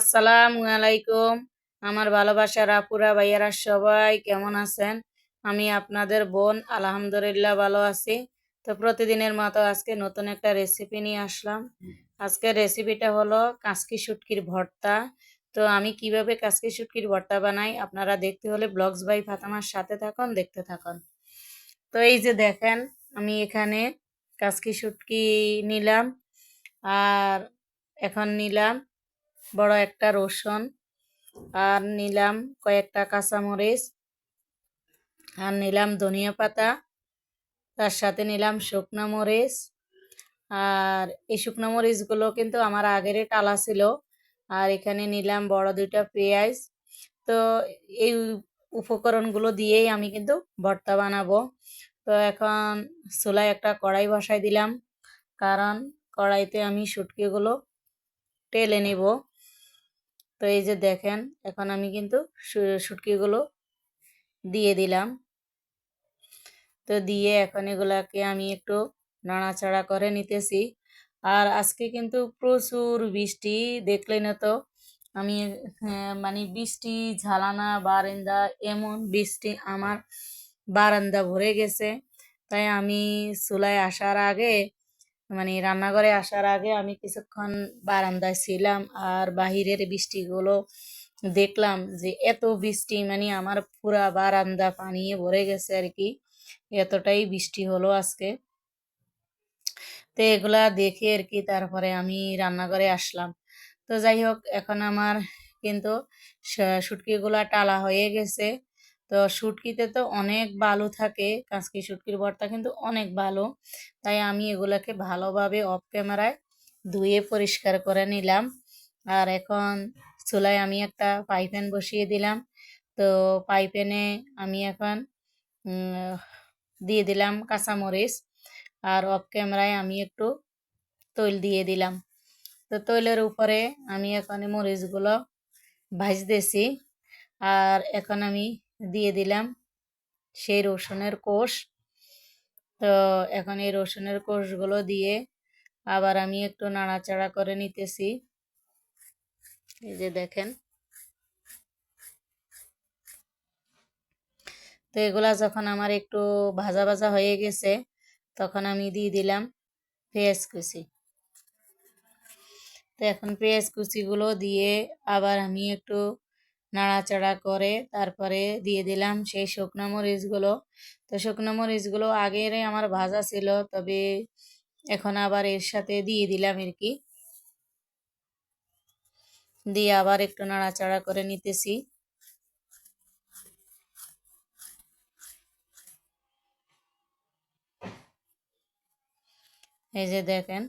আসসালামু আলাইকুম। আমার ভালোবাসার আপুরা, ভাইয়ারা, সবাই কেমন আছেন? আমি আপনাদের বোন, আলহামদুলিল্লাহ ভালো আছি। তো প্রতিদিনের মতো আজকে নতুন একটা রেসিপি নিয়ে আসলাম। আজকের রেসিপিটা হলো কাঁচকি শুটকির ভর্তা। তো আমি কীভাবে কাঁচকি শুটকির ভর্তা বানাই আপনারা দেখতে হলে ব্লগস বাই ফাতামার সাথে থাকুন, দেখতে থাকুন। তো এই যে দেখেন, আমি এখানে কাঁচকি শুটকি নিলাম। আর এখন নিলাম বড় একটা রসুন আর নিলাম কয়েকটা কাঁচামরিচ আর নিলাম ধনিয়া পাতা। তার সাথে নিলাম শুকনো মরিচ। আর এই শুকনো মরিচগুলো কিন্তু আমার আগেরই টালা ছিল। আর এখানে নিলাম বড় দুইটা পেঁয়াজ। তো এই উপকরণগুলো দিয়েই আমি কিন্তু ভর্তা বানাবো। তো এখন চুলায় একটা কড়াই বসাই দিলাম। কারণ কড়াইতে আমি শুটকিগুলো টেলে নিব। তো এই যে দেখেন এখন আমি কিন্তু শুটকিগুলো দিয়ে দিলাম। তো দিয়ে এখন এগুলাকে আমি একটু নাড়াচাড়া করে নিতেছি। আর আজকে কিন্তু প্রচুর বৃষ্টি দেখলে না তো? আমি হ্যাঁ, মানে বৃষ্টি ঝালানা বারান্দা এমন বৃষ্টি আমার বারান্দা ভরে গেছে। তাই আমি চুলায় আসার আগে মানে রান্নাঘরে আসার আগে আমি কিছুক্ষণ বারান্দায় ছিলাম আর বাহিরের বৃষ্টিগুলো দেখলাম যে এত বৃষ্টি মানে আমার পুরা বারান্দা পানিয়ে ভরে গেছে আর কি। এতটাই বৃষ্টি হলো আজকে। তো এগুলা দেখে আর কি তারপরে আমি রান্নাঘরে আসলাম। তো যাই হোক, এখন আমার কিন্তু শুটকিগুলা টালা হয়ে গেছে। তো শুটকিতে তো অনেক বালু থাকে, কাঁচকি শুটকির ভর্তা কিন্তু অনেক ভালো তাই আমি এগুলাকে ভালোভাবে অফ ক্যামেরায় ধুয়ে পরিষ্কার করে নিলাম। আর এখন চুলায় আমি একটা পাইপ্যান বসিয়ে দিলাম। তো পাইপ্যানে আমি এখন দিয়ে দিলাম কাঁচামরিচ। আর অফ ক্যামেরায় আমি একটু তৈল দিয়ে দিলাম। তো তৈলের উপরে আমি এখন মরিচগুলো ভাজতেছি। আর এখন আমি দিয়ে দিলাম। সেই রসুনের কোষ। তো এখন এই রসুনের কোষগুলো দিয়ে আবার আমি একটু নাড়াচাড়া করে নিতেছি। এই যে দেখেন। তো এগুলা যখন আমার একটু ভাজা ভাজা হয়ে গেছে, তখন আমি দিয়ে দিলাম পেঁয়াজ কুচি। তো এখন পেঁয়াজ কুচিগুলো দিয়ে আবার আমি একটু নাড়াচাড়া করে তারপরে দিয়ে দিলাম সেই শুকনো মরিচগুলো। তো শুকনো মরিচগুলো আগের আমার ভাজা ছিল, তবে এখন আবার এর সাথে দিয়ে দিলাম আর কি। দিয়ে আবার একটু নাড়াচাড়া করে নিতেছি। এই যে দেখেন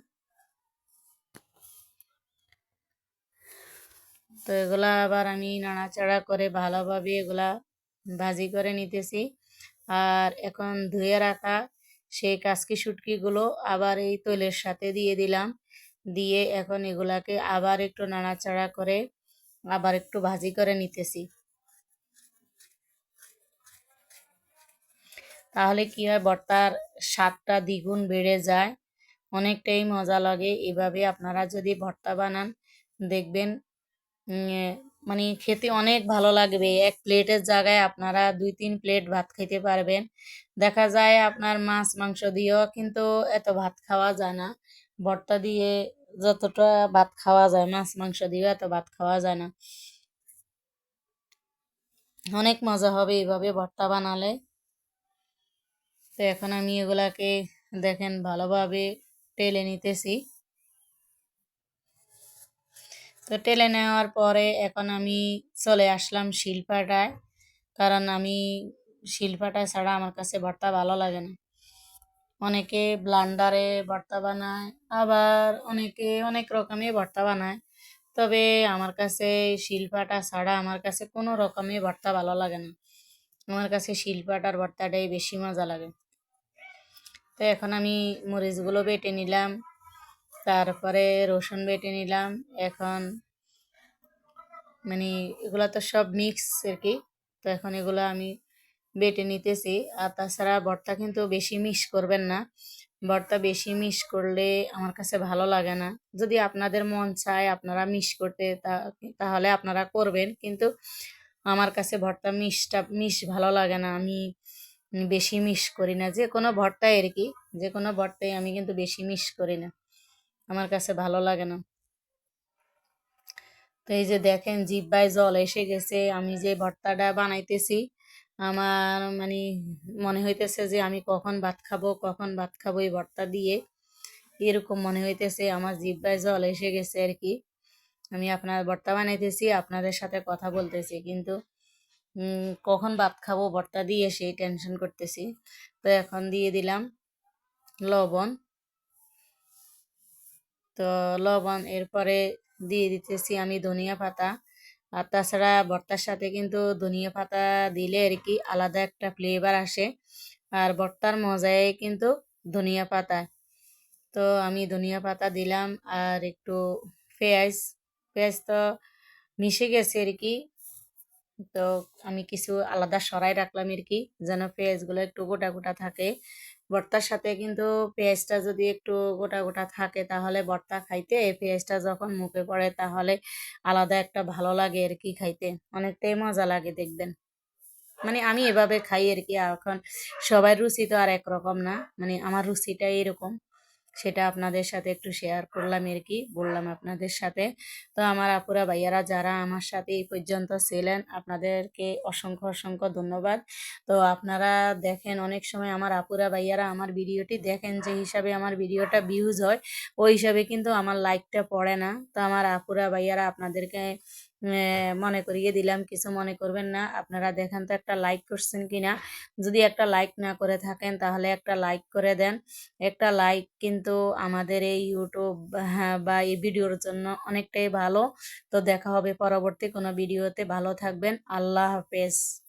তো এগুলা আবার আমি নাড়াচাড়া করে ভালোভাবে এগুলা ভাজি করে নিতেছি। আর এখন ধুয়ে রাখা সেই কাসকি শুটকিগুলো আবার এই তৈলের সাথে দিয়ে দিলাম। দিয়ে এখন এগুলাকে আবার একটু নাড়াচাড়া করে আবার একটু ভাজি করে নিতেছি। তাহলে কি হয় ভর্তার স্বাদটা দ্বিগুণ বেড়ে যায়। অনেকটাই মজা লাগে। এভাবে আপনারা যদি ভর্তা বানান, দেখবেন মানে খেতে অনেক ভালো লাগবে। এক প্লেটের জায়গায় আপনারা দুই তিন প্লেট ভাত খেতে পারবেন। দেখা যায় আপনার মাছ, মাংস দিয়েও কিন্তু এত ভাত খাওয়া যায় না। ভর্তা দিয়ে যতটা ভাত খাওয়া যায়, মাছ, মাংস দিয়েও এত ভাত খাওয়া যায় না। অনেক মজা হবে এইভাবে ভর্তা বানালে। তো এখন আমি এগুলাকে দেখেন ভালোভাবে টেলে নিতেছি। তো টেলে নেওয়ার পরে এখন আমি চলে আসলাম শিল্পাটায়। কারণ আমি শিল্পাটা ছাড়া আমার কাছে ভর্তা ভালো লাগে না। অনেকে ব্লান্ডারে ভর্তা বানায়, আবার অনেকে অনেক রকমের ভর্তা বানায়। তবে আমার কাছে শিল্পাটা ছাড়া আমার কাছে কোনো রকমের ভর্তা ভালো লাগে না। আমার কাছে শিল্পাটার ভর্তাটাই বেশি মজা লাগে। তো এখন আমি মরিচগুলো বেটে নিলাম। তারপরে রসুন বেটে নিলাম। এখন মানে এগুলো তো সব মিক্স আর কি। তো এখন এগুলো আমি বেটে নিতেছি। আর তাছাড়া ভর্তা কিন্তু বেশি মিক্স করবেন না। ভর্তা বেশি মিস করলে আমার কাছে ভালো লাগে না। যদি আপনাদের মন চায় আপনারা মিস করতে তাহলে আপনারা করবেন। কিন্তু আমার কাছে ভর্তা মিসটা মিস ভালো লাগে না। আমি বেশি মিস করি না। যে কোনো ভর্তাই আর কি। যে কোনো ভর্তাই আমি কিন্তু বেশি মিস করি না। আমার কাছে ভালো লাগে না। তো এই যে দেখেন, জিব্বায় জল এসে গেছে। আমি যে ভর্তাটা বানাইতেছি, আমার মানে মনে হইতেছে যে আমি কখন ভাত খাব, কখন ভাত খাব এই ভর্তা দিয়ে। এরকম মনে হইতেছে আমার জিব্বায় জল এসে গেছে আর কি। আমি আপনার ভর্তা বানাইতেছি, আপনাদের সাথে কথা বলতেছি, কিন্তু কখন ভাত খাব ভর্তা দিয়ে সেই টেনশন করতেছি। তো এখন দিয়ে দিলাম লবণ। তো লবণ এরপরে দিয়ে দিতেছি আমি ধনিয়া পাতা। আর তাছাড়া ভর্তার সাথে কিন্তু ধনিয়া পাতা দিলে আর কি আলাদা একটা ফ্লেভার আসে। আর ভর্তার মজাই কিন্তু ধনিয়া পাতা। তো আমি ধনিয়া পাতা দিলাম আর একটু পেঁয়াজ পেঁয়াজ তো মিশে গেছে আর কি। তো আমি কিছু আলাদা সরাই রাখলাম আর কি, যেন পেঁয়াজগুলো একটু গোটা গোটা থাকে। ভর্তার সাথে কিন্তু পেঁয়াজটা যদি একটু গোটা গোটা থাকে তাহলে ভর্তা খাইতে এই পেঁয়াজটা যখন মুখে পড়ে তাহলে আলাদা একটা ভালো লাগে আর কি খাইতে। অনেকটাই মজা লাগে দেখবেন। মানে আমি এভাবে খাই আর কি, এখন সবাই রুচি তো আর একরকম না। মানে আমার রুচিটা এরকম। সেটা আপনাদের সাথে একটু শেয়ার করলাম আর কি, বললাম আপনাদের সাথে। তো আমার আপুরা ভাইয়ারা যারা আমার সাথে এই পর্যন্ত ছিলেন, আপনাদেরকে অসংখ্য অসংখ্য ধন্যবাদ। তো আপনারা দেখেন, অনেক সময় আমার আপুরা ভাইয়ারা আমার ভিডিওটি দেখেন, যে হিসাবে আমার ভিডিওটা ভিউজ হয়, ওই হিসাবে কিন্তু আমার লাইকটা পড়ে না। তো আমার আপুরা ভাইয়ারা আপনাদেরকে মনে করিয়ে দিলাম কিছু মনে করবেন না। আপনারা দেখেন তো একটা লাইক করছেন কিনা। যদি একটা লাইক না করে থাকেন তাহলে একটা লাইক করে দেন। একটা লাইক কিন্তু আমাদের এই ইউটিউব হ্যাঁ, বা এই ভিডিওর জন্য অনেকটাই ভালো। তো দেখা হবে পরবর্তী কোনো ভিডিওতে ভালো থাকবেন। আল্লাহ হাফেজ।